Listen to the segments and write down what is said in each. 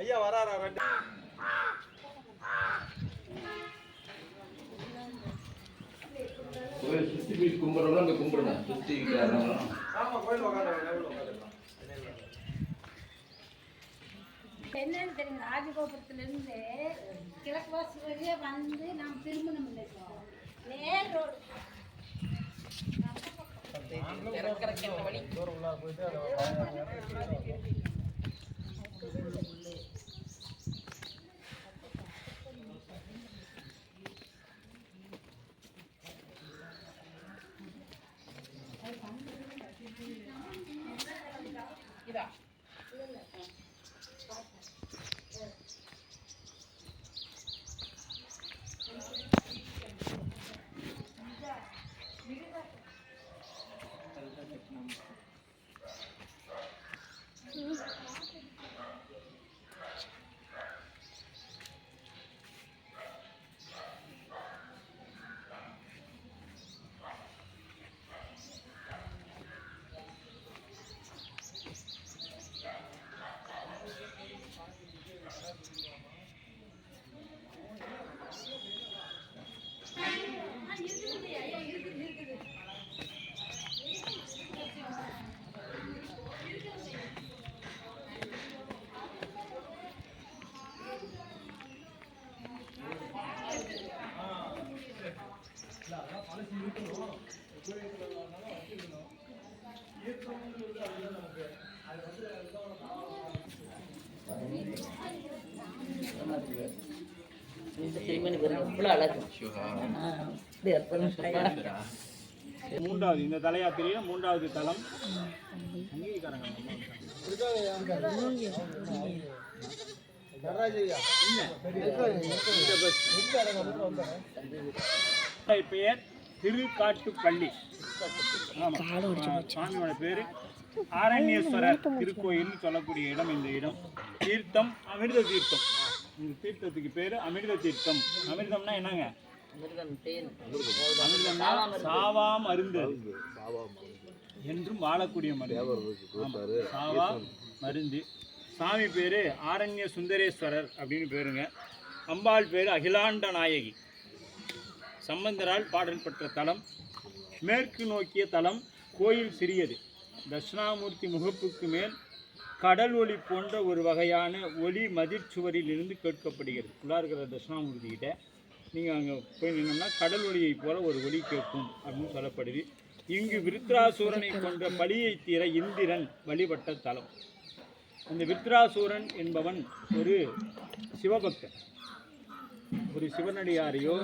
ஐயா வராரா ரெண்டு? கோயில் போய் அங்கே கும்பிடணும். உட்காந்துக்கலாம் என்னன்னு தெரியுங்க ராஜகோபுரத்துல இருந்து கிழக்கு வாசல் வழியா வந்து நாம் திருமணம் பண்ணிருக்கோம் நேர் ரோடு. போயிட்டு பாருங்க அழகு. மூன்றாவது இந்த தலையாத்திரையில மூன்றாவது தலம். பெயர் திருக்காட்டுப்பள்ளி. சுவாமியோட பேரு ஆரண்யேஸ்வரர். திருக்கோயில்னு சொல்லக்கூடிய இடம் இந்த இடம். தீர்த்தம் அமிர்த தீர்த்தம். இந்த தீர்த்தத்துக்கு பேரு அமிர்த தீர்த்தம். அமிர்தம்னா என்னங்க? சாவாம் அருந்தது என்றும் வாழக்கூடிய மருந்து. ஆமா. சாவா மருந்து. சாமி பேரு ஆரண்ய சுந்தரேஸ்வரர் அப்படின்னு பேருங்க. அம்பாள் பேரு அகிலாண்ட நாயகி. சம்பந்தரால் பாடல் பெற்ற தலம். மேற்கு நோக்கிய தலம் கோயில் சிறியது. தட்சிணாமூர்த்தி முகப்புக்கு மேல் கடல் ஒளி போன்ற ஒரு வகையான ஒளி மதிர்ச்சுவரில் இருந்து கேட்கப்படுகிறது. உள்ளார இருக்கிற தட்சிணாமூர்த்தி கிட்ட நீங்கள் அங்கே போய் நின்னோம்னா கடல் ஒளியை போல ஒரு ஒளி கேட்கும் அப்படின்னு சொல்லப்படுது. இங்கு விருத்ராசூரனை கொன்ற பலியை தீர இந்திரன் வழிபட்ட தலம். அந்த விருத்ராசூரன் என்பவன் ஒரு சிவபக்தன். ஒரு சிவனடியாரையோ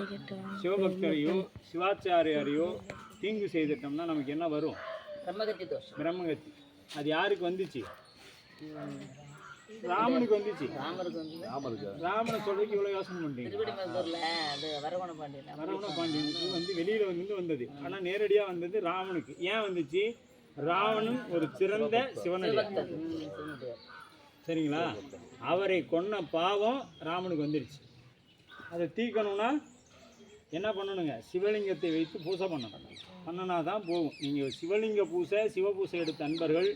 சிவபக்தரையோ சிவாச்சாரியாரையோ தீங்கு செய்துட்டோம்னா நமக்கு என்ன வரும்? பிரம்மகத்தி தோஷம். பிரம்மகத்தி. அது யாருக்கு வந்துச்சு? ராமனுக்கு வந்துச்சு. ராமருக்கு வந்து ராமனை சொல்றதுக்கு இவ்வளோ யோசனை அது வரவண பாண்டியன் வரவண பாண்டியனுக்கு வந்து வெளியில வந்து வந்தது. ஆனா நேரடியா வந்தது ராமனுக்கு. ஏன் வந்துச்சு? ராவணன் ஒரு சிறந்த சிவனடியார். சரிங்களா? அவரை கொன்ன பாவம் ராமனுக்கு வந்துருச்சு. அதை தீர்க்கணும்னா என்ன பண்ணணுங்க? சிவலிங்கத்தை வைத்து பூஜை பண்ணணும். பண்ணனா தான் போகும். நீங்கள் சிவலிங்க பூசை சிவ பூசை எடுத்த அன்பர்கள்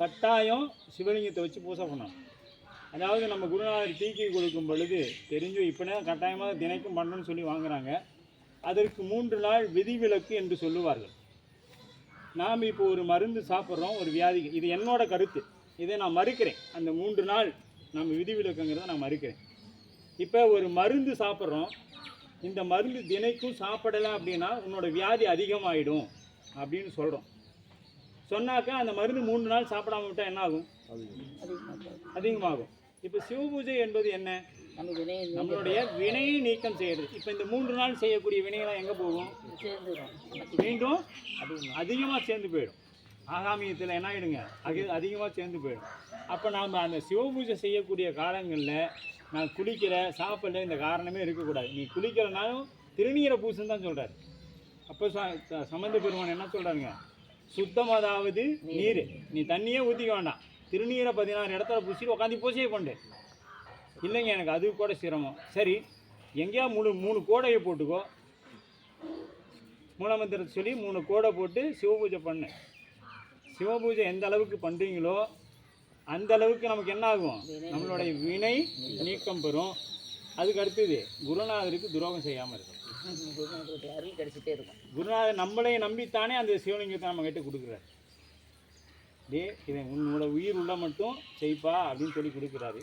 கட்டாயம் சிவலிங்கத்தை வச்சு பூஜை பண்ணணும். அதாவது நம்ம குருநாதர் டீக்கி கொடுக்கும் பொழுது தெரிஞ்சு இப்போனே கட்டாயமாக தினைக்கும் பண்ணணும்னு சொல்லி வாங்குறாங்க. அதற்கு மூன்று நாள் விதிவிலக்கு என்று சொல்லுவார்கள். நாம் இப்போ ஒரு மருந்து சாப்பிட்றோம் ஒரு வியாதிக்கு இது என்னோட கருத்து. இதை நான் மறுக்கிறேன். அந்த மூன்று நாள் நம்ம விதிவிலக்குங்கிறத நான் மறுக்கிறேன். இப்போ ஒரு மருந்து சாப்பிட்றோம். இந்த மருந்து தினைக்கும் சாப்பிடலை அப்படின்னா உன்னோட வியாதி அதிகமாகிடும் அப்படின்னு சொல்கிறோம் சொன்னாக்கா அந்த மருந்து மூன்று நாள் சாப்பிடாம விட்டால் என்ன ஆகும் அதிகமாகும். இப்போ சிவ பூஜை என்பது என்ன? நம்மளுடைய வினையை நீக்கம் செய்யறது. இப்போ இந்த மூன்று நாள் செய்யக்கூடிய வினையெல்லாம் எங்கே போகும்? மீண்டும் அதிகமாக சேர்ந்து போயிடும். ஆகாமியத்தில் என்ன ஆகிடுங்க அது அதிகமாக சேர்ந்து போயிடும். அப்போ நாம் அந்த சிவ பூஜை செய்யக்கூடிய காலங்களில் நான் குளிக்கிற சாப்பிட்ற இந்த காரணமே இருக்கக்கூடாது. நீ குளிக்கிறனாலும் திருநீரை பூசுன்னு தான் சொல்கிறார் அப்போ ச- சம்பந்த பெருமான் என்ன சொல்கிறாருங்க சுத்தம் அதாவது நீர். நீ தண்ணியே ஊற்றிக்க வேண்டாம். திருநீரை பதினாறு இடத்துல பூசிட்டு உட்காந்து பூஜையை பண்ணு. இல்லைங்க எனக்கு அது கூட சிரமம். சரி எங்கேயா மூணு மூணு கோடையை போட்டுக்கோ. மூலமந்திரத்தை சொல்லி மூணு கோடை போட்டு சிவபூஜை பண்ணு. சிவபூஜை எந்த அளவுக்கு பண்ணுறீங்களோ அந்த அளவுக்கு நமக்கு என்ன ஆகும்? நம்மளுடைய வினை நீக்கம் பெறும். அதுக்கு அடுத்தது குருநாதருக்கு துரோகம் செய்யாமல் இருக்கும் குருநாதருடைய அருள் கிடைச்சிட்டே இருக்கும். குருநாதர் நம்மளையும் நம்பித்தானே அந்த சிவலிங்கத்தை நம்ம கிட்ட கொடுக்குறாரு. டே இவன் உன்னோட உயிர் உள்ள மட்டும் செய்ப்பா அப்படின்னு சொல்லி கொடுக்குறாரு.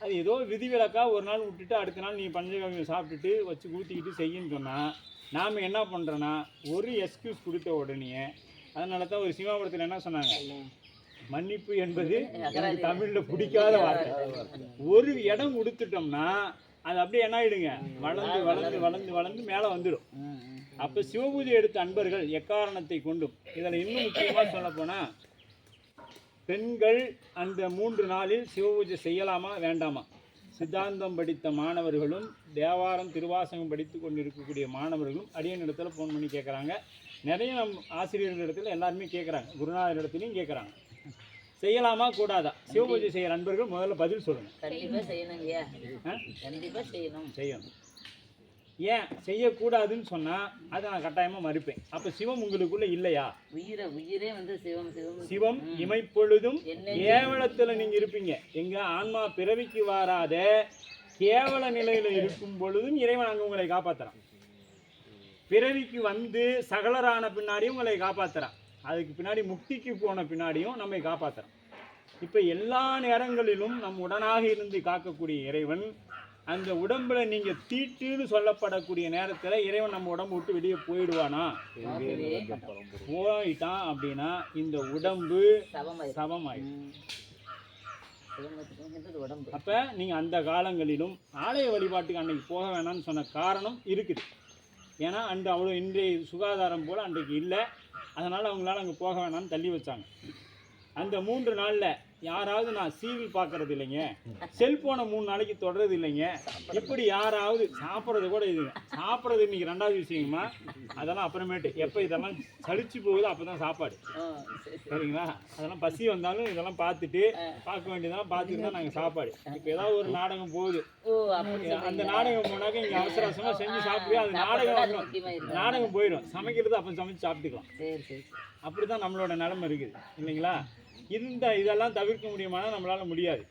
அது ஏதோ விதிவிலக்கா ஒரு நாள் விட்டுட்டு அடுத்த நாள் நீ பஞ்சகவியம் சாப்பிட்டுட்டு வச்சு ஊற்றிக்கிட்டு செய்யுன்னு சொன்னால் நாம் என்ன பண்ணுறோன்னா ஒரு எக்ஸ்கியூஸ் கொடுத்த உடனே அதனால தான் ஒரு சிவாபுரத்தில் என்ன சொன்னாங்க? மன்னிப்பு என்பது எனக்கு தமிழில் பிடிக்காத வார்த்தை. ஒரு இடம் கொடுத்துட்டோம்னா அது அப்படியே என்ன ஆயிடுங்க? வளர்ந்து வளர்ந்து வளர்ந்து வளர்ந்து மேலே வந்துடும். அப்போ சிவபூஜை எடுத்த அன்பர்கள் எக்காரணத்தை கொண்டும் இதில் இன்னும் முக்கியமாக சொல்லப்போனால் பெண்கள் அந்த மூன்று நாளில் சிவபூஜை செய்யலாமா வேண்டாமா? சித்தாந்தம் படித்த மாணவர்களும் தேவாரம் திருவாசகம் படித்து கொண்டிருக்கக்கூடிய மாணவர்களும் அடியன் இடத்துல ஃபோன் பண்ணி கேட்குறாங்க. நிறைய நம் ஆசிரியர்கள் இடத்துல எல்லாருமே கேட்குறாங்க. குருநாதர் இடத்துலையும் கேட்குறாங்க. செய்யலாமா கூடாதா? சிவபூஜை செய்கிற அன்பர்கள் முதல்ல பதில் சொல்லுங்கள் கண்டிப்பா செய்யணும் ஐயா ஆ? கண்டிப்பா செய்யணும். செய்யணும். ஏன்? செய்யக்கூடாதுன்னு சொன்னால் அதை நான் கட்டாயமாக மறுப்பேன். அப்போ சிவம் உங்களுக்குள்ள இல்லையா? உயிரை உயிரே வந்து சிவம் சிவம். சிவம் இமைப்பொழுதும் கேவலத்துல நீங்க இருப்பீங்க. எங்க ஆன்மா பிறவிக்கு வாராத கேவல நிலையில இருக்கும் பொழுதும் இறைவன் அங்க உங்களை காப்பாத்துறான். பிறவிக்கு வந்து சகலரான பின்னாடியும் உங்களை காப்பாத்துறான். அதுக்கு பின்னாடி முக்திக்கு போன பின்னாடியும் நம்மை காப்பாத்துறான் இப்ப எல்லா நேரங்களிலும் நம் உடனாக இருந்து காக்கக்கூடிய இறைவன் அந்த உடம்புல நீங்க தீட்டுன்னு சொல்லப்படக்கூடிய நேரத்துல இறைவன் நம்ம உடம்பு விட்டு வெளியே போயிடுவானா? போயிட்டான் அப்படின்னா இந்த உடம்பு சமமாயிடும் அப்போ நீங்கள் அந்த காலங்களிலும் ஆலய வழிபாட்டுக்கு அன்னைக்கு போக வேணாம்னு சொன்ன காரணம் இருக்குது. ஏன்னா அன்று அவ்வளோ இன்றைய சுகாதாரம் போல் அன்றைக்கு இல்லை. அதனால் அவங்களால அங்கே போக வேணாம்னு தள்ளி வச்சாங்க. அந்த மூன்று நாளில் யாராவது நான் சீரியல் பார்க்கறது இல்லைங்க. செல்போனை மூணு நாளைக்கு தொடறது இல்லைங்க. இப்படி யாராவது சாப்பிட்றது கூட இதுங்க சாப்பிட்றது இன்னைக்கு ரெண்டாவது விஷயமா அதெல்லாம் அப்புறமேட்டு எப்போ இதெல்லாம் சலிச்சு போகுதோ அப்போ தான் சாப்பாடு. சரிங்களா? அதெல்லாம் பசி வந்தாலும் இதெல்லாம் பார்த்துட்டு பார்க்க வேண்டியதெல்லாம் பார்த்துட்டு தான் நாங்கள் சாப்பாடு. இப்போ ஏதாவது ஒரு நாடகம் போகுது. அந்த நாடகம் போனாக்க இங்கே அவசர அவசரமாக செஞ்சு சாப்பிடுவோம் அது நாடகம் நாடகம் போயிடும் சமைக்கிறது அப்போ சமைச்சு சாப்பிட்டுக்கலாம். சரி சரி அப்படி தான் நம்மளோட நிலைமை இருக்குது. இல்லைங்களா? இந்த இதெல்லாம் தவிர்க்க முடியுமானா நம்மளால் முடியாது.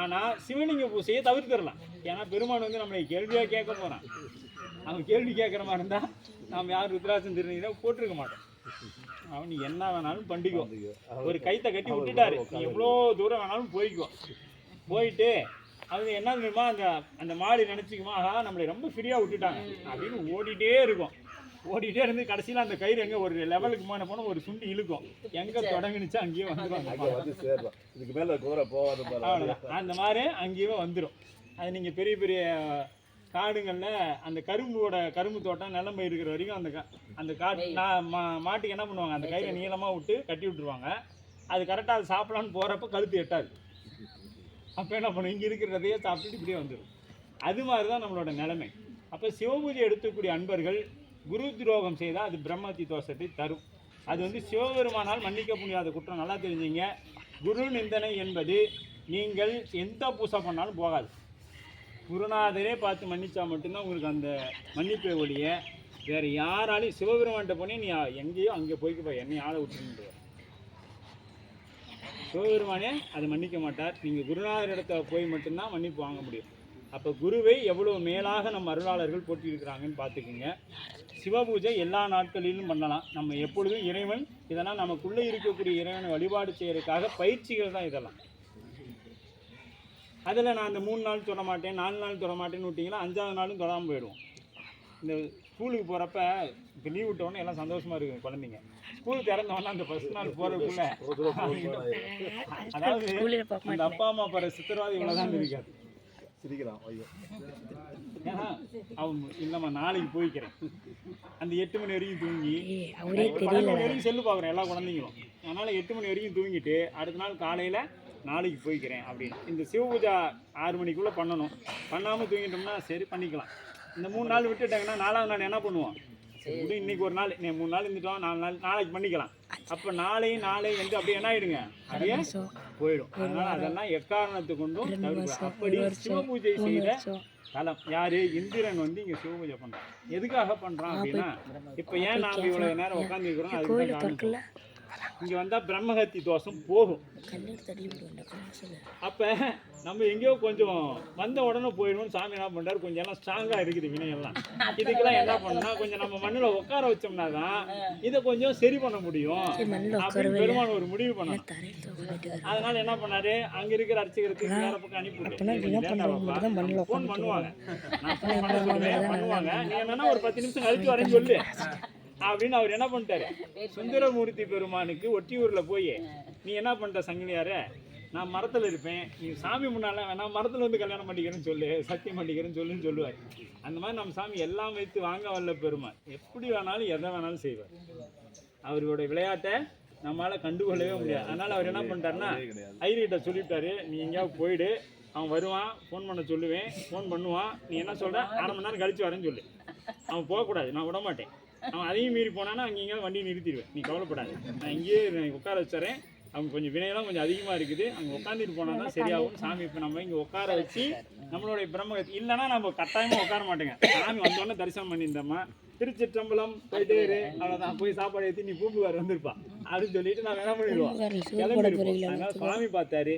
ஆனால் சிவலிங்க பூசையை தவிர்த்துடலாம். ஏன்னா பெருமான் வந்து நம்மளை கேள்வியாக கேட்க போகிறான் அவன் கேள்வி கேட்குற மாதிரி இருந்தால் நாம் யார் ருத்ராசன் திருநீரை போட்டிருக்க மாட்டோம். அவன் நீ என்ன வேணாலும் பண்ணிக்கோ ஒரு கைத்தை கட்டி விட்டுட்டாரு. நீ எவ்வளோ தூரம் வேணாலும் போய்க்கோ. போயிட்டு அது என்ன தெரியுமா? அந்த அந்த மாடு நினச்சிக்குமா? ஆஹா நம்மளை ரொம்ப ஃப்ரீயாக விட்டுட்டாங்க. அப்படின்னு ஓடிட்டே இருக்கும். ஓடிட்டே இருந்து கடைசியில் அந்த கயிறு எங்கே ஒரு லெவலுக்கு மேலே போனால் ஒரு சுண்டி இழுக்கும். எங்கே தொடங்குனுச்சு அங்கேயே வந்துடும் இதுக்கு மேல போகாத அவ்வளோதான் அந்த மாதிரி அங்கேயே வந்துடும் அது நீங்கள் பெரிய பெரிய காடுங்களில் அந்த கரும்போட கரும்பு தோட்டம் நிலம்பு இருக்கிற வரைக்கும் அந்த அந்த காட்டு நான் மா மாட்டுக்கு என்ன பண்ணுவாங்க? அந்த கயிறை நீளமாக விட்டு கட்டி விட்டுருவாங்க. அது கரெக்டாக அது சாப்பிடலான்னு போகிறப்ப கழுத்து எட்டாது. அப்போ என்ன பண்ணும்? இங்கே இருக்கிறதையே சாப்பிட்டுட்டு இப்படியே வந்துடும் அது மாதிரி தான் நம்மளோட நிலைமை. அப்போ சிவபூஜை எடுத்துக்கூடிய அன்பர்கள் குரு துரோகம் செய்தால் அது பிரம்மத்தி தோஷத்தை தரும். அது வந்து சிவபெருமானால் மன்னிக்க முடியாத குற்றம். நல்லா தெரிஞ்சுங்க. குரு நிந்தனை என்பது நீங்கள் எந்த பூசை பண்ணாலும் போகாது. குருநாதரே பார்த்து மன்னித்தா மட்டும்தான் உங்களுக்கு அந்த மன்னிப்பை ஒழிய வேறு யாராலையும் சிவபெருமான்கிட்ட போனே நீ எங்கேயோ அங்கே போய்க்கு என்னை ஆளை விட்டுருந்து சிவபெருமானே அதை மன்னிக்க மாட்டார். நீங்கள் குருநாதர் இடத்துல போய் மட்டும்தான் மன்னிப்பு வாங்க முடியும். அப்போ குருவை எவ்வளோ மேலாக நம்ம அருளாளர்கள் போட்டியிருக்கிறாங்கன்னு பார்த்துக்குங்க. சிவபூஜை எல்லா நாட்களிலும் பண்ணலாம். நம்ம எப்பொழுதும் இறைவன் இதெல்லாம் நமக்குள்ளே இருக்கக்கூடிய இறைவனை வழிபாடு செய்யறதுக்காக பயிற்சிகள் தான் இதெல்லாம். அதில் நான் அந்த மூணு நாள் தொட மாட்டேன் நாலு நாள் தொட மாட்டேன்னு விட்டிங்கன்னா அஞ்சாவது நாளும் தொடாமல் போயிடுவோம். இந்த ஸ்கூலுக்கு போகிறப்ப இப்போ லீவ் விட்டோன்னே எல்லாம் சந்தோஷமாக இருக்கும் குழந்தைங்க. ஸ்கூல் திறந்தவொடனே அந்த ஃபர்ஸ்ட் நாள் போகிறதுக்குள்ள அதாவது அந்த அப்பா அம்மா போகிற சித்திரவாதி இவ்வளோதான் இருக்காது. சிரிக்கலாம் ஐயோ. ஏன்னா அவன் இல்லைம்மா நாளைக்கு போய்க்கிறேன். அந்த எட்டு மணி வரைக்கும் தூங்கி அவரே பன்னெண்டு மணி வரைக்கும் செல்லு பார்க்குறேன் எல்லா குழந்தைங்களும். அதனால் எட்டு மணி வரைக்கும் தூங்கிட்டு அடுத்த நாள் காலையில் நாளைக்கு போய்க்கிறேன் அப்படின்னு. இந்த சிவ பூஜா ஆறு மணிக்குள்ளே பண்ணணும். பண்ணாமல் தூங்கிட்டோம்னா சரி பண்ணிக்கலாம். இந்த மூணு நாள் விட்டுட்டாங்கன்னா நாலாவது நாள் என்ன பண்ணுவோம் இது இன்னைக்கு ஒரு நாள். மூணு நாள் இருந்துட்டோம் நாலு நாள் நாளைக்கு பண்ணிக்கலாம். அப்போ நாளை நாளை வந்து அப்படியே என்ன ஆயிடுங்க? அப்படியே போயிடும். அதனால அதெல்லாம் எக்காரணத்தை கொண்டும் அப்படி சிவபூஜை செய்த தலம். யாரு? இந்திரன் வந்து இங்க சிவபூஜை பண்றான். எதுக்காக பண்றான் அப்படின்னா இப்ப ஏன் நாம இவ்வளவு நேரம் உட்கார்ந்து இருக்கிறோம் அதுக்கு. இங்கே வந்தால் பிரம்மஹத்தி தோஷம் போகும். அப்போ நம்ம எங்கேயோ கொஞ்சம் வந்த உடனே போயிடணும்னு சாமி என்ன பண்ணுறாரு கொஞ்சம் எல்லாம் ஸ்ட்ராங்காக இருக்குது வினையெல்லாம். இதுக்கெல்லாம் என்ன பண்ணா கொஞ்சம் நம்ம மண்ணில் உட்கார வச்சோம்னா தான் இதை கொஞ்சம் சரி பண்ண முடியும். அப்படின்னு பெருமான் ஒரு முடிவு பண்ணார். அதனால என்ன பண்ணாரு? அங்க இருக்கிற அர்ச்சகருக்கு வேற பக்கம் அனுப்பி ஃபோன் பண்ணுவாங்க. நான் phone பண்ண சொல்லுவேன், பண்ணுவாங்க? நீ என்னன்னா ஒரு பத்து நிமிஷம் கழிச்சு வரேன்னு சொல்லு. அப்படின்னு அவர் என்ன பண்ணிட்டாரு? சுந்தரமூர்த்தி பெருமானுக்கு ஒட்டியூரில் போய் நீ என்ன பண்ணிட்ட சங்கிலியார? நான் மரத்தில் இருப்பேன். நீ சாமி முன்னால நான் மரத்தில் வந்து கல்யாணம் பண்ணிக்கிறேன்னு சொல்லு சத்தியம் பண்ணிக்கிறேன்னு சொல்லுன்னு சொல்லுவார். அந்த மாதிரி நம்ம சாமி எல்லாம் வைத்து வாங்க வல்ல பெருமான் எப்படி வேணாலும் எதை வேணாலும் செய்வார். அவரோட விளையாட்டை நம்மளால் கண்டுகொள்ளவே முடியாது. அதனால் அவர் என்ன பண்ணிட்டாருன்னா ஐரிகிட்ட சொல்லிட்டாரு நீ எங்கேயாவது போயிடு. அவன் வருவான். ஃபோன் பண்ண சொல்லுவேன். ஃபோன் பண்ணுவான். நீ என்ன சொல்கிற அரை மணி நேரம் கழிச்சு வரேன்னு சொல்லு. அவன் போகக்கூடாது. நான் விட மாட்டேன் அவன் அதையும் மீறி போனானா அங்கே எங்கேயாவது வண்டியை நிறுத்திடுவேன். நீ கவலைப்படாது. நான் இங்கேயே உட்கார வச்சுறேன் அவங்க கொஞ்சம் வினையெல்லாம் கொஞ்சம் அதிகமாக இருக்குது. அங்கே உட்காந்துட்டு போனால் தான் சரியாகும் சாமி இப்போ நம்ம இங்கே உட்கார வச்சு நம்மளுடைய பிரம்மகத்தி இல்லைன்னா நம்ம கட்டாயமாக உட்கார மாட்டேங்க. சாமி வந்தோடனே தரிசனம் பண்ணியிருந்தோமா திருச்சிற்றம்பலம் போயிட்டே இரு. அவ்வளோதான் போய் சாப்பாடு ஏற்றி நீ பூம்புகார் வந்திருப்பா. அப்படின்னு சொல்லிட்டு நான் என்ன பண்ணிடுவோம் அதனால சுவாமி பார்த்தாரு.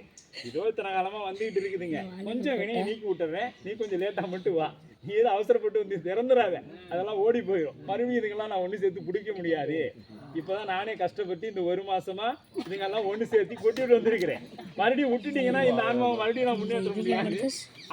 இதோ இத்தனை காலமா வந்துகிட்டு இருக்குதுங்க. கொஞ்சம் வினையை நீக்கி விட்டுறேன். நீ கொஞ்சம் லேட்டா மட்டும் வா. நீ ஏதோ அவசரப்பட்டு வந்து திறந்துடாத அதெல்லாம் ஓடி போயிடும் மறுபடியும் இதுங்கெல்லாம் நான் ஒன்று சேர்த்து பிடிக்க முடியாது. இப்போதான் நானே கஷ்டப்பட்டு இந்த ஒரு மாசமா இதுங்கெல்லாம் ஒன்று சேர்த்து கொட்டிட்டு வந்திருக்கிறேன். மறுபடியும் விட்டுட்டீங்கன்னா இந்த ஆன்மாவை மறுபடியும் நான் முன்னேற்ற முடியாது.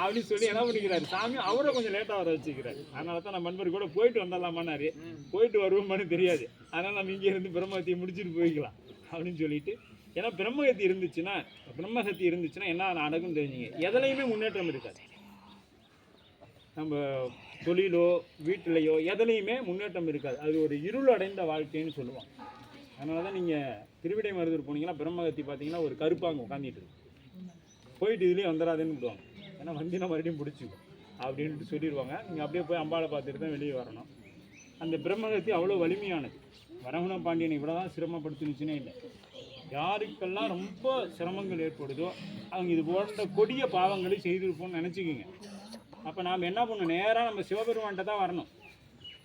அப்படின்னு சொல்லி என்ன பண்ணிக்கிறாரு? சாமி அவரை கொஞ்சம் லேட்டாக வர வச்சுக்கிறாரு. அதனால தான் நம்ம நண்பர் கூட போயிட்டு வந்துடலாமான்னாரு. போயிட்டு வருவோமான்னு தெரியாது. அதனால நம்ம இங்கே இருந்து பிரம்மகத்தியை முடிச்சுட்டு போய்க்கலாம் அப்படின்னு சொல்லிட்டு. ஏன்னா பிரம்மகத்தி இருந்துச்சுன்னா பிரம்மகத்தி இருந்துச்சுன்னா என்ன நடக்கும் தெரிஞ்சுங்க. எதுலையுமே முன்னேற்றம் இருக்காது. நம்ம தொழிலோ வீட்டிலையோ எதுலையுமே முன்னேற்றம் இருக்காது. அது ஒரு இருள் அடைந்த வாழ்க்கைன்னு சொல்லுவோம் அதனால தான் நீங்கள் திருவிடை மருதூர் போனீங்கன்னா பிரம்மகத்தி பார்த்தீங்கன்னா ஒரு கருப்பாங்க உட்காந்துட்டு இருக்கு. போயிட்டு இதுலேயே வந்துடாதுன்னு விடுவாங்க. ஏன்னா வந்தினா மறுபடியும் பிடிச்சிக்கும் அப்படின்ட்டு சொல்லிடுவாங்க. நீங்கள் அப்படியே போய் அம்பாளை பார்த்துட்டு தான் வெளியே வரணும். அந்த பிரம்மகத்தி அவ்வளோ வலிமையானது. வரகுண பாண்டியனை இவ்வளோ தான் சிரமப்படுத்தினுச்சுன்னே இல்லை. யாருக்கெல்லாம் ரொம்ப சிரமங்கள் ஏற்படுதோ அவங்க இது போன்ற கொடிய பாவங்களை செய்திருப்போம்னு நினச்சிக்கிங்க. அப்போ நாம் என்ன பண்ணணும் நேராக நம்ம சிவபெருமான்கிட்ட தான் வரணும்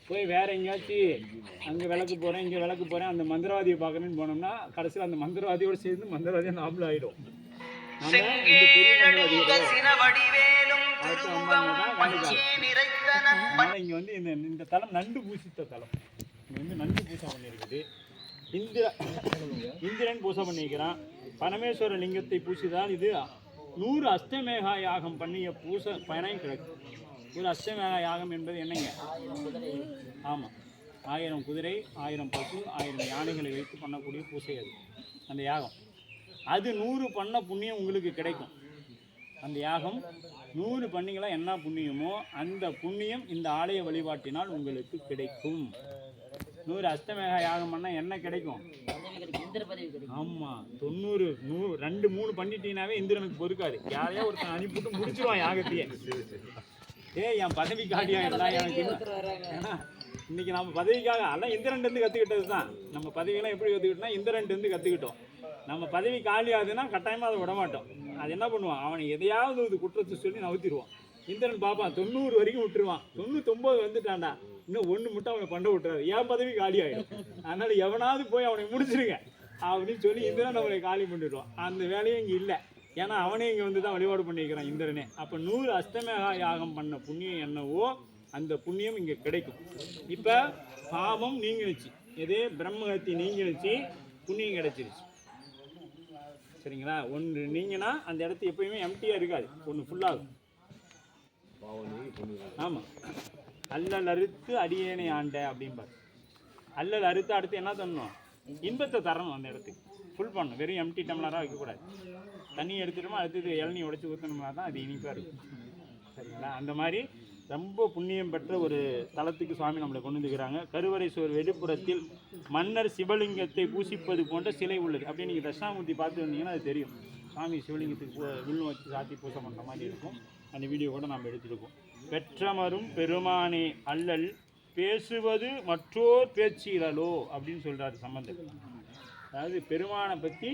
போய் வேற எங்கேயாச்சும் அங்கே விளக்கு போகிறேன் இங்கே விளக்கு போகிறேன் அந்த மந்திரவாதியை பார்க்கணும்னு போனோம்னா கடைசியில் அந்த மந்திரவாதியோடு சேர்ந்து மந்திரவாதியாக நாமளும் ஆகிடும் இங்க வந்து இந்த இந்த தலம் நண்டு பூசித்த தலம் இங்க வந்து நண்டு பூசை பண்ணியிருக்குது இந்திர இந்திரன் பூசை பண்ணியிருக்கிறான் பரமேஸ்வர லிங்கத்தை பூசிதான் இது நூறு அஷ்டமேகா யாகம் பண்ணிய பூசை பயணம் கிடைக்கும் ஒரு அஷ்டமேகா யாகம் என்பது என்னங்க? ஆமாம் ஆயிரம் குதிரை ஆயிரம் பசு ஆயிரம் யானைகளை வைத்து பண்ணக்கூடிய பூசை அது. அந்த யாகம். அது நூறு பண்ண புண்ணியம் உங்களுக்கு கிடைக்கும். அந்த யாகம் நூறு பண்ணிங்களா என்ன புண்ணியமோ அந்த புண்ணியம் இந்த ஆலய வழிபாட்டினால் உங்களுக்கு கிடைக்கும். நூறு அஷ்டமேக யாகம் பண்ணால் என்ன கிடைக்கும்? பதவி கிடைக்கும் இந்திர பதவி கிடைக்கும். ஆமாம் தொண்ணூறு நூறு ரெண்டு மூணு பண்ணிட்டீங்கனாவே இந்திரனுக்கு பொறுக்காது. யாரையா ஒருத்தன் அனுப்பிவிட்டு முடிச்சிருவான் யாகத்தையே. ஏய் என் பதவி காடியா இருந்தா எனக்கு இன்னைக்கு நம்ம பதவிக்காக எல்லாம் இந்திரன்ட்டு இருந்து கற்றுக்கிட்டது தான் நம்ம பதவியெல்லாம் எப்படி கற்றுக்கிட்டோம்னா இந்திரன்ட்டு இருந்து கற்றுக்கிட்டோம் நம்ம பதவி காலி ஆகுதுன்னா கட்டாயமாக அதை விட மாட்டோம் அது என்ன பண்ணுவான்? அவனை எதையாவது ஒரு குற்றத்தை சொல்லி நவுத்திடுவான். இந்திரன் பார்ப்பான் தொண்ணூறு வரைக்கும் விட்டுருவான். தொண்ணூத்தொம்பது வந்துட்டான்டா. இன்னும் ஒன்று மட்டும் அவனை பண்ண விட்டுறாரு. என் பதவி காலி ஆகிடும் அதனால எவனாவது போய் அவனை முடிச்சிருங்க. அப்படின்னு சொல்லி இந்திரன் அவனை காலி பண்ணிடுவான். அந்த வேலையும் இங்கே இல்லை. ஏன்னா அவனே இங்கே வந்து தான் வழிபாடு பண்ணியிருக்கிறான் இந்திரனே. அப்போ நூறு அஷ்டமேகா யாகம் பண்ண புண்ணியம் என்னவோ அந்த புண்ணியம் இங்கே கிடைக்கும். இப்போ பாவம் நீங்கிடுச்சு. எது பிரம்மகத்தி நீங்கிடுச்சு. புண்ணியம் கிடைச்சிருச்சு. சரிங்களா? ஒன்று நீங்கன்னா அந்த இடத்து எப்பயுமே எம்டியாக இருக்காது. ஒன்று ஃபுல்லாகும் ஆமாம் அல்லல் அறுத்து அடியேனை ஆண்ட அப்படிம்பார். அல்லல் அறுத்து அடுத்து என்ன தரணும்? இன்பத்தை தரணும் அந்த இடத்துக்கு. ஃபுல் பண்ணணும். வெறும் எம்டி டம்ளராக வைக்கக்கூடாது. தண்ணி எடுத்துட்டோமா அடுத்தது இளநீ உடச்சி ஊற்றணும்னா தான் அது இனிப்பாக இருக்கும். சரிங்களா? அந்த மாதிரி ரொம்ப புண்ணியம் பெற்ற ஒரு தலத்துக்கு சுவாமி நம்மளை கொண்டு வந்துக்கிறாங்க. கருவறை சுவர் வெளிப்புறத்தில் மன்னர் சிவலிங்கத்தை பூசிப்பது போன்ற சிலை உள்ளது. அப்படியே நீங்கள் தட்சிணாமூர்த்தி பார்த்து வந்தீங்கன்னா அது தெரியும். சாமி சிவலிங்கத்துக்கு பூ- வில்லும் வச்சு சாத்தி பூசை பண்ணுற மாதிரி இருக்கும். அந்த வீடியோ கூட நாம் எடுத்துருக்கோம். பெற்றமரும் பெருமானே அல்லல் பேசுவது மற்றோர் பேச்சிலோ அப்படின்னு சொல்கிறாரு சம்பந்தர். அதாவது பெருமானை பற்றி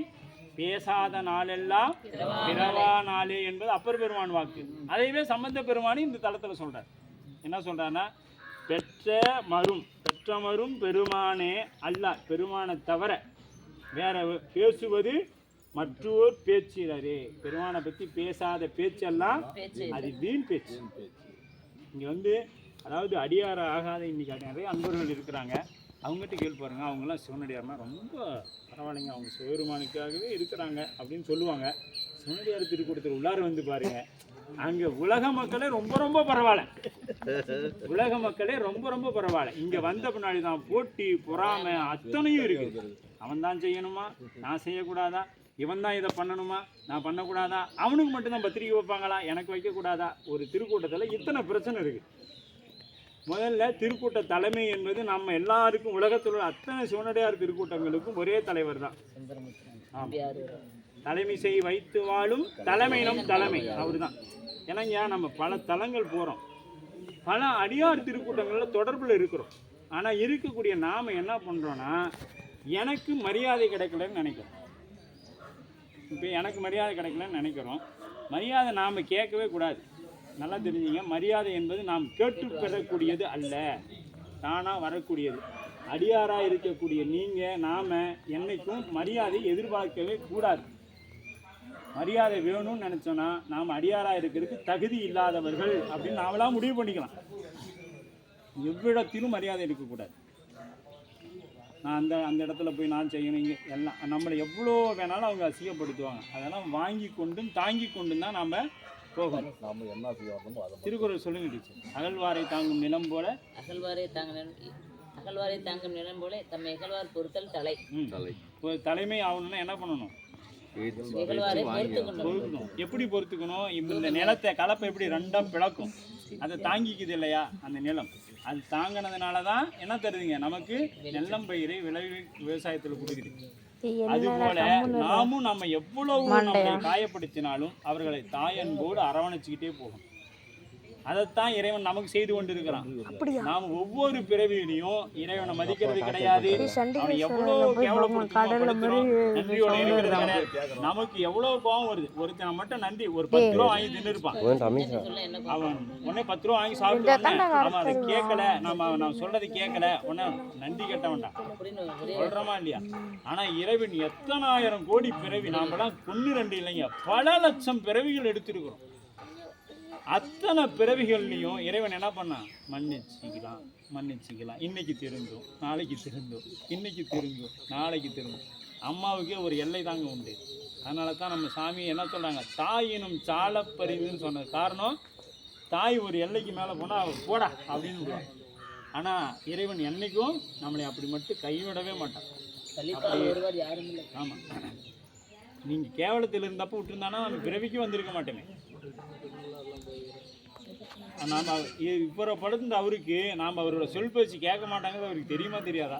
பேசாத நாளெல்லாம் பிறவா நாளே என்பது அப்பர் பெருமான் வாக்கு. அதையவே சம்பந்த பெருமானி இந்த தளத்தில் சொல்கிறார் என்ன சொல்றாருன்னா பெற்ற மரும் பெற்ற மரும் பெருமானே அல்ல. பெருமானை தவிர வேற பேசுவது மற்றோர் பேச்சிலரே. பெருமானை பற்றி பேசாத பேச்செல்லாம் பேச்சு. அது வீண் பேச்சு. இங்கே வந்து அதாவது அடியார ஆகாத இன்னைக்கு நிறைய அன்பர்கள் இருக்கிறாங்க. அவங்ககிட்ட கேள்வி பாருங்க. அவங்கெல்லாம் சிவனடியார்னா ரொம்ப பரவாயில்லைங்க. அவங்க சிவபெருமானுக்காகவே இருக்கிறாங்க அப்படின்னு சொல்லுவாங்க. சிவனடியார் திருக்கூடத்தில் உள்ளார வந்து பாருங்க. அங்கே உலக மக்களே ரொம்ப ரொம்ப பரவாயில்ல. உலக மக்களே ரொம்ப ரொம்ப பரவாயில்ல. இங்கே வந்த பின்னாடி தான் போட்டி பொறாமை அத்தனையும் இருக்குது அவன் தான் செய்யணுமா? நான் செய்யக்கூடாதா? இவன் தான் இதை பண்ணணுமா? நான் பண்ணக்கூடாதா? அவனுக்கு மட்டும்தான் பத்திரிக்கை வைப்பாங்களா? எனக்கு வைக்கக்கூடாதா? ஒரு திருக்கூட்டத்தில் இத்தனை பிரச்சனை இருக்குது முதல்ல திருக்கூட்ட தலைமை என்பது நம்ம எல்லாருக்கும் உலகத்தில் உள்ள அத்தனை சிவனடையார் திருக்கூட்டங்களுக்கும் ஒரே தலைவர் தான். தலைமை செய் வைத்து வாழும் தலைமை நம் தலைமை. அவர் தான் ஏன்னா நம்ம பல தலங்கள் போகிறோம் பல அடியார் திருக்கூட்டங்களில் தொடர்பில் இருக்கிறோம். ஆனால் இருக்கக்கூடிய நாம் என்ன பண்ணுறோன்னா எனக்கு மரியாதை கிடைக்கலன்னு நினைக்கிறோம். இப்போ எனக்கு மரியாதை கிடைக்கலன்னு நினைக்கிறோம். மரியாதை நாம் கேட்கவே கூடாது. நல்லா தெரிஞ்சுங்க. மரியாதை என்பது நாம் கேட்டு பெறக்கூடியது அல்ல. தானாக வரக்கூடியது. அடியாராக இருக்கக்கூடிய நீங்கள் நாம் என்னைக்கும் மரியாதை எதிர்பார்க்கவே கூடாது. மரியாதை வேணும்னு நினச்சோன்னா நாம் அடியாராக இருக்கிறதுக்கு தகுதி இல்லாதவர்கள் அப்படின்னு நாமளாம் முடிவு பண்ணிக்கலாம். எவ்விடத்திலும் மரியாதை இருக்கக்கூடாது. நான் அந்த அந்த இடத்துல போய் நான் செய்யணும் இங்கே எல்லாம் நம்மளை எவ்வளோ வேணாலும் அவங்க அசிங்கப்படுத்துவாங்க. அதெல்லாம் வாங்கி கொண்டும் தாங்கி கொண்டும் தான் நாம் போகணும். நாம என்ன செய்ய வரணுமோ அதை மட்டும். திருக்குறள் சொல்லுங்க டீச்சர். அகழ்வாரை தாங்கும் நிலம் போல அகழ்வாரை தாங்க அகழ்வாரை தாங்கும் நிலம் போல தம்மை இகழ்வார் பொறுத்தல் தலை. ம், ஒரு தலைமை ஆகணும்னா என்ன பண்ணணும்? பொறுத்துக்கணும். எப்படி பொறுத்துக்கணும்? இப்ப இந்த நிலத்தை கலப்பை எப்படி ரெண்டா பிளக்கும்? அதை தாங்கிக்குது இல்லையா? அந்த நிலம். அது தாங்கினதுனால தான் என்ன தருதுங்க? நமக்கு நெல்லம் பயிரை விளைவி விவசாயத்தில் கொடுக்குது. அதுபோல நாமும் நம்ம எவ்வளவு நம்மளை காயப்படுத்தினாலும் அவர்களை தாயன்போடு அரவணைச்சுக்கிட்டே போகணும். அதைத்தான் இறைவன் நமக்கு செய்து கொண்டிருக்கிறான். நாம் ஒவ்வொரு பிறவியிலையும் இறைவனை மதிக்கிறது கிடையாது. நமக்கு எவ்வளவு கோவம் வருது? ஒருத்தனை மட்டும் நன்றி ஒரு பத்து ரூபா வாங்கி தின்னு இருப்பான் அவன் உடனே பத்து ரூபா வாங்கி சாப்பிட்டு அவன் அதை கேட்கல. நம்ம நான் சொல்றது கேட்கல. உடனே நன்றி கெட்டவன்டா. சொல்றோமா இல்லையா? ஆனா இறைவன் எத்தனாயிரம் கோடி பிறவி நாமெல்லாம் கொன்னு ரெண்டு இல்லைங்க. பல லட்சம் பிறவிகள் எடுத்திருக்கிறோம். அத்தனை பிறவிகள்லையும் இறைவன் என்ன பண்ணான் மன்னிச்சுக்கலாம் மன்னிச்சுக்கலாம். இன்னைக்கு திருந்தும் நாளைக்கு திருந்தும் இன்னைக்கு திருந்தும் நாளைக்கு திருந்தும். அம்மாவுக்கே ஒரு எல்லை தாங்க உண்டு. அதனால தான் நம்ம சாமி என்ன சொல்றாங்க? தாயினும் சாலப்பரிந்துன்னு சொன்னது. காரணம் தாய் ஒரு எல்லைக்கு மேலே போனால் போடா அப்படின்னு விடுவாங்க ஆனால் இறைவன் என்னைக்கும் நம்மளை அப்படி மட்டும் கைவிடவே மாட்டான். ஆமாம் நீங்கள் கேவலத்தில் இருந்தப்போ விட்டுருந்தானா நம்ம பிறவிக்கு வந்திருக்க மாட்டோமே. நாம் இவரை படுத்த அவருக்கு நாம் அவரோட சொல் பேச்சு கேட்க மாட்டாங்கிறது அவருக்கு தெரியுமா தெரியாதா?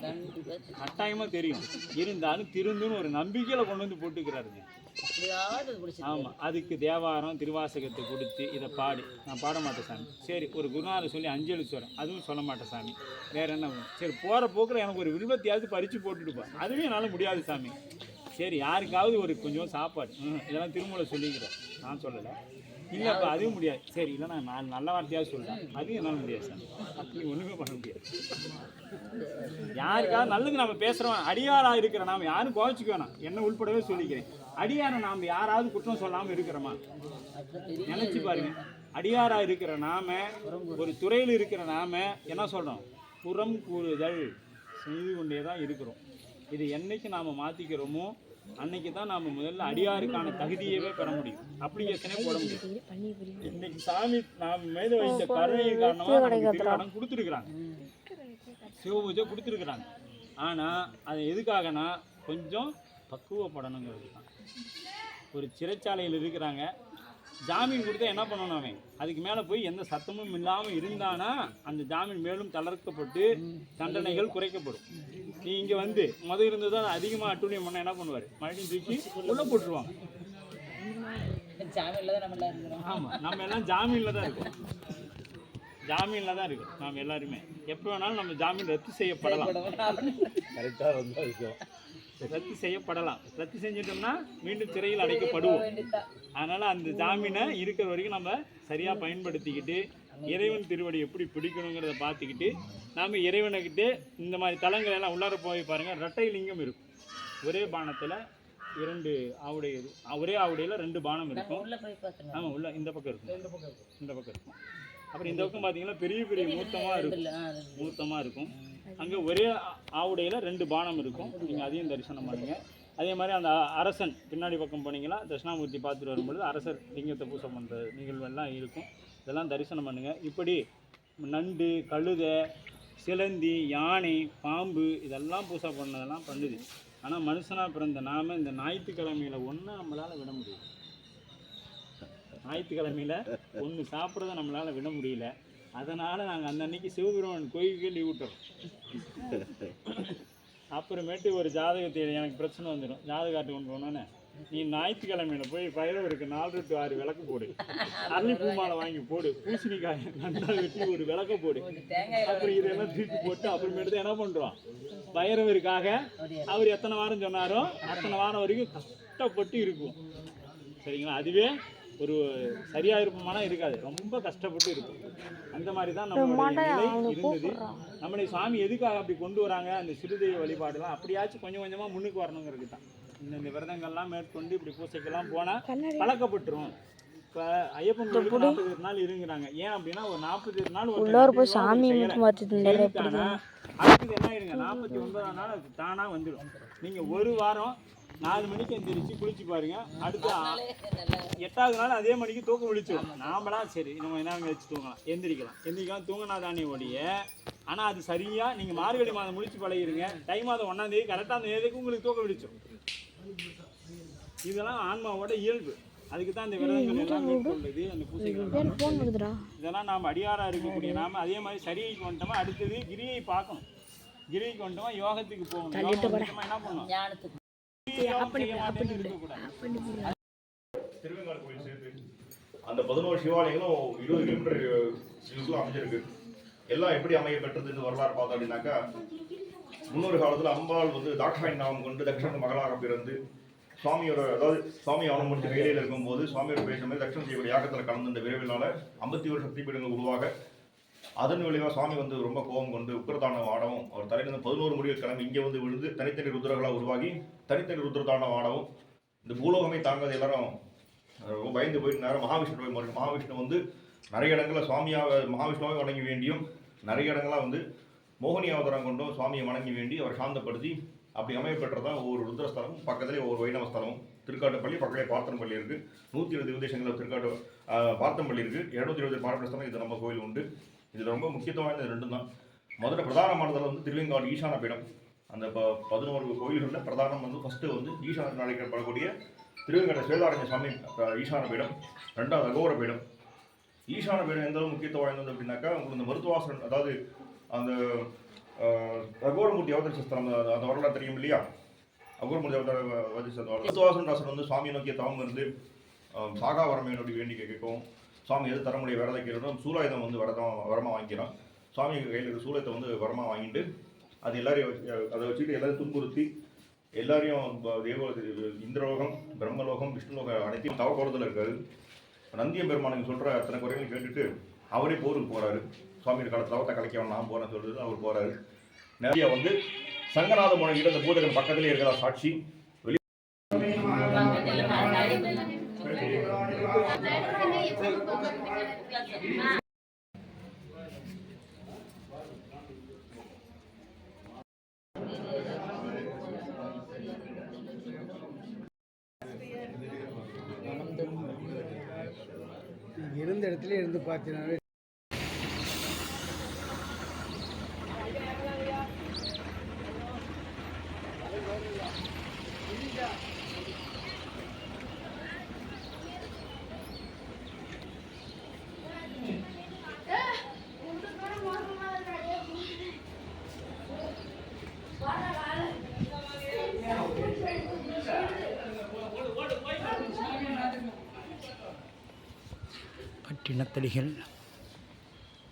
கட்டாயமாக தெரியும். இருந்தாலும் திருந்துன்னு ஒரு நம்பிக்கையில் கொண்டு வந்து போட்டுக்கிறாருங்க. ஆமாம் அதுக்கு தேவாரம் திருவாசகத்தை கொடுத்து இதை பாடு. நான் பாட மாட்டேன் சாமி. சரி ஒரு குருநாதர் சொல்லி அஞ்சலி சொல்கிறேன் அதுவும் சொல்ல மாட்டேன் சாமி. வேற என்ன சரி போகிற போக்கில் எனக்கு ஒரு விருப்பத்தையாவது பறித்து போட்டுட்டுப்பா அதுவும் என்னால் முடியாது சாமி. சரி யாருக்காவது ஒரு கொஞ்சம் சாப்பாடு. ம், இதெல்லாம் திருமூல சொல்லிக்கிறேன் நான் சொல்லலை. இல்லைப்பா அதுவும் முடியாது. சரி இல்லை நான் நான் நல்ல வார்த்தையாவது சொல்கிறேன் அதுவும் என்னால் முடியாது சார். அப்படி ஒன்றுமே பண்ண முடியாது. யாருக்காவது நல்லது நம்ம பேசுகிறோம் அடியாராக இருக்கிற நாம் யாரும் கோவிச்சுக்க வேணாம். என்ன உள்படவே சொல்லிக்கிறேன். அடியாரை நாம் யாராவது குற்றம் சொல்லாமல் இருக்கிறோமா? நினச்சி பாருங்க. அடியாராக இருக்கிற நாம ஒரு துறையில் இருக்கிற நாம என்ன சொல்கிறோம் புறம் கூறுதல் செய்து கொண்டே தான் இருக்கிறோம். இது என்னைக்கு நாம் மாற்றிக்கிறோமோ அன்னைக்கு தான் நாம முதல்ல அடியாருக்கான தகுதியவே பெற முடியும். அப்ளிகேஷனே போட முடியும்? இன்னைக்கு சாமி நாம் மீது வைத்த கருணையின் காரணமா நமக்கு திருமணம் கொடுத்துருக்குறாங்க. சிவபூஜை கொடுத்துருக்குறாங்க. ஆனா அது எதுக்காகனா கொஞ்சம் பக்குவப்படணுங்கிறது தான். ஒரு சிறைச்சாலையில் இருக்கிறாங்க. ஜாமீன் கொடுத்தா என்ன பண்ணணும் அவன்? அதுக்கு மேலே போய் எந்த சத்தமும் இல்லாமல் இருந்தானா அந்த ஜாமீன் மேலும் தளர்க்கப்பட்டு தண்டனைகள் குறைக்கப்படும். நீ இங்கே வந்து முத இருந்தது அதிகமாக அட்டூழியம் பண்ண என்ன பண்ணுவார்? மறுபடியும் தூக்கி உள்ளே போட்டுருவாங்க. தான் ஆமாம் நம்ம எல்லாம் ஜாமீனில் தான் இருக்கோம். ஜாமீனில் தான் இருக்கோம் நாம் எல்லாருமே. எப்போ வேணாலும் நம்ம ஜாமீன் ரத்து செய்யப்படலாம். கரெக்டாக வந்தால் விஷயம். ரத்து செய்யப்படலாம். ரத்து செஞ்சிட்டோம்னா மீண்டும் சிறையில் அடைக்கப்படுவோம். அதனால் அந்த ஜாமீனை இருக்கிற வரைக்கும் நம்ம சரியாக பயன்படுத்திக்கிட்டு இறைவன் திருவடி எப்படி பிடிக்கணுங்கிறத பார்த்துக்கிட்டு நாம் இறைவனுக்கிட்ட இந்த மாதிரி தலங்கள் எல்லாம் உள்ளார போய் பாருங்கள் ரெட்டை லிங்கம் இருக்கும். ஒரே பானத்தில் இரண்டு ஆவுடை ஒரே ஆவுடையில் ரெண்டு பானம் இருக்கும். ஆமாம் உள்ள இந்த பக்கம் இருக்கும். இந்த பக்கம் இருக்கும். அப்புறம் இந்த பக்கம் பார்த்தீங்கன்னா பெரிய பெரிய மூர்த்தமாக இருக்கும். மூர்த்தமாக இருக்கும். அங்கே ஒரே ஆவுடையில் ரெண்டு பானம் இருக்கும். நீங்கள் அதையும் தரிசனம் பண்ணுங்க. அதே மாதிரி அந்த அரசன் பின்னாடி பக்கம் போனீங்கன்னா தட்சிணாமூர்த்தி பார்த்துட்டு வரும்பொழுது அரசர் லிங்கத்தை பூசை பண்ணுற நிகழ்வெல்லாம் இருக்கும். இதெல்லாம் தரிசனம் பண்ணுங்கள் இப்படி நண்டு கழுதை சிலந்தி யானை பாம்பு இதெல்லாம் பூசா பண்ணதெல்லாம் பண்ணுது. ஆனால் மனுஷனாக பிறந்த நாம இந்த ஞாயிற்றுக்கிழமையில ஒன்று நம்மளால் விட முடியும் ஞாயிற்றுக்கிழமையில ஒன்று சாப்பிட்றத நம்மளால் விட முடியல. அதனால் நாங்கள் அந்த அன்னைக்கு சிவபெருமான் கோயிலுக்கு லீவ் விட்டுறோம். அப்புறமேட்டு ஒரு ஜாதகத்தை எனக்கு பிரச்சனை வந்துடும். ஜாதகாட்டு கொண்டு போனோன்னே. நீ ஞாயிற்றுக்கிழமையில போய் பயிரவருக்கு நாலு டு ஆறு விளக்கு போடு. அரளி பூ மாலை வாங்கி போடு. பூசணிக்காய் நல்லா வெட்டி ஒரு விளக்க போடு. அப்புறம் இதெல்லாம் தூக்கி போட்டு அப்புறமேட்டு என்ன பண்ணுறோம் பைரவருக்காக அவர் எத்தனை வாரம் சொன்னாரோ அத்தனை வாரம் வரைக்கும் கஷ்டப்பட்டு இருக்கும். சரிங்களா? அதுவே ஒரு சரியா இருப்போமானா இருக்காது. ரொம்ப கஷ்டப்பட்டு இருக்கும். அந்த மாதிரி தான் நம்மளுடைய நிலை இருந்தது. நம்மளை சாமி எதுக்காக அப்படி கொண்டு வராங்க? அந்த சிறுதெய்வ வழிபாடுலாம் அப்படியாச்சும் கொஞ்சம் கொஞ்சமா முன்னுக்கு வரணுங்கிறது தான் இந்த விரதங்கள்லாம் மேற்கொண்டு இப்படி பூசைக்கெல்லாம் போனா பழக்கப்பட்டுரும். இப்போ ஐயப்பன் கோயிலுக்கு நாற்பது நாள் இருங்கிறாங்க. ஏன் அப்படின்னா ஒரு நாற்பது நாள் உள்ளார போய் சாமி அடுத்தது என்ன ஆயிடுங்க? நாற்பத்தி ஒன்பதாம் நாள் அது தானா வந்துடும் நீங்க ஒரு வாரம் நாலு மணிக்கு எந்திரிச்சு குளிச்சு பாருங்க. அடுத்த எட்டாவது நாள் அதே மணிக்கு தூக்கம் விழிச்சிடும் நாமளா சரி நம்ம என்ன வச்சு தூங்கலாம். எந்திரிக்கலாம். எந்திரிக்கலாம் தூங்கினா தானே ஒழிய. ஆனால் அது சரியா நீங்கள் மார்கழி மாதம் முழிச்சு பழகிருங்க. தை மாதம் ஒன்றாம் தேதி கரெக்டாக அந்த தேதிக்கு உங்களுக்கு தூக்கம் விழிச்சிடும் இதெல்லாம் ஆன்மாவோட இயல்பு. அதுக்கு தான் இந்த விரதங்கள் எல்லாம் மேற்கொள்ளுது அந்த பூசைகள் இதெல்லாம் நாம் அடியாரா இருக்கக்கூடிய நாம அதே மாதிரி சரிக்கு வந்துட்டோமா அடுத்தது கிரியை பார்க்கணும். கிரிக்கு வந்துட்டோமா யோகத்துக்கு போகணும். என்ன பண்ணணும்? இருக்கக்கூடாது. திருவெங்காடு கோயில் சேர்த்து அந்த பதினோரு சிவாலயங்களும் இருபது கிலோமீட்டர் அமைஞ்சிருக்கு. எல்லாம் எப்படி அமைய பெற்றதுன்னு வரலாறு பார்த்தோம் அப்படின்னாக்கா முன்னொரு காலத்தில் அம்பாள் வந்து தாட்சாயி நாமம் கொண்டு தட்சண மகளாக பிறந்து சுவாமியோட அதாவது சுவாமி அவனம் முடிச்ச இருக்கும்போது சுவாமியோட பேசும்போது தட்சணம் செய்யக்கூடிய யாகத்தில் கலந்து இந்த விரைவினால ஐம்பத்தி ஒரு சக்தி பீடங்கள் உருவாக அதன் விளைவாக சுவாமி வந்து ரொம்ப கோபம் கொண்டு உக்கிரதாண்டம் ஆடவும் அவர் தலையிலிருந்து பதினோரு முடிகள் கிளம்பி இங்கே வந்து விழுந்து தனித்தனி ருத்ரர்களாக உருவாகி தனித்தனி ருத்ரதாண்டவம் ஆடவும் இந்த பூலோகமே தாங்காத எல்லாரும் ரொம்ப பயந்து போயிட்டு நேரம் மகாவிஷ்ணு போய் மகாவிஷ்ணு வந்து நிறைய இடங்களில் சுவாமியாக மகாவிஷ்ணுவாக வணங்கி வேண்டியும் நிறைய இடங்களாக வந்து மோகினி அவதாரம் கொண்டும் சுவாமியை வணங்கி வேண்டி அவர் சாந்தப்படுத்தி அப்படி அமையப்பெற்றதான் ஒவ்வொரு ருத்ரஸ்தலமும் பக்கத்திலே ஒவ்வொரு வைணவ ஸ்தலமும் திருக்காட்டுப்பள்ளி பக்கத்திலே பார்த்தம்பள்ளி இருக்கு. நூற்றி இருபது உபதேசங்களில் திருக்காட்டு பார்த்தம்பள்ளி இருக்கு. இருநூத்தி இருபது பார்ப்பன ஸ்தலம் இது நம்ம கோயில் உண்டு. இதில் ரொம்ப முக்கியத்துவம் வாய்ந்தது ரெண்டும் தான் முதல்ல பிரதானமானதில் வந்து திருவெங்காடு ஈசான பீடம். அந்த ப பதினோரு கோயில்களில் பிரதானம் வந்து ஃபஸ்ட்டு வந்து ஈசான அழைக்கப்படக்கூடிய திருவெங்கட சேதாரண்ய சுவாமி ஈசான பீடம். ரெண்டாவது அகோர பீடம். ஈசான பீடம் எந்த அளவு முக்கியத்துவம் வாய்ந்தது அப்படின்னாக்கா உங்களுக்கு இந்த மருத்துவாசன் அதாவது அந்த ரகோர்மூர்த்தி அவதரிச்ச ஸ்தலம் அந்த- வரலாறு தெரியும் இல்லையா? அகோரமூர்த்தி அவதார அவதரிச்ச ஸ்தலம். வந்து சுவாமியை நோக்கிய தவம் இருந்து சாகா சாகா என்னுடைய வேண்டி கேட்கவும் சுவாமி எது தர முடிய வரதை கேட்கணும் சூலாயுதம் வந்து வரதம் வரமாக வாங்கிக்கிறான். சுவாமி கையில் இருக்க சூலத்தை வந்து வரமாக வாங்கிட்டு அது எல்லாரையும் வச்சு- அதை வச்சுட்டு எல்லாரையும் துன்புறுத்தி எல்லாரையும் தேவ இந்திரலோகம் பிரம்மலோகம் விஷ்ணுலோகம் அனைத்தையும் தவக்கோலத்தில் இருக்காரு. நந்திய பெருமானுக்கு சொல்கிற அத்தனை குறைகள் கேட்டுட்டு அவரே போருக்கு போகிறாரு சுவாமியோட காலத்தில் அவத்தை கலைக்க நான் போகிறேன் சொல்லிட்டு அவர் போகிறாரு நிறைய வந்து சங்கநாத முனைகிட்ட அந்த பூதகன் பக்கத்திலே இருக்கிற சாட்சி. இருந்த இடத்துல இருந்து பார்த்தீங்கன்னா பட்டினத்தடிகள்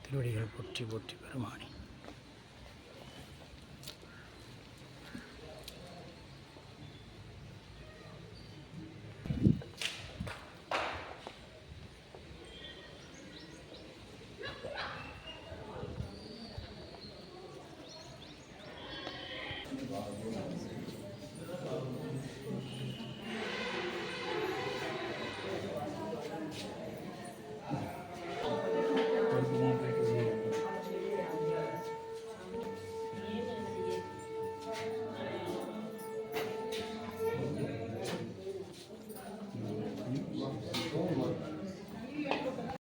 திருவடிகள் போற்றி போற்றி பெருமானி.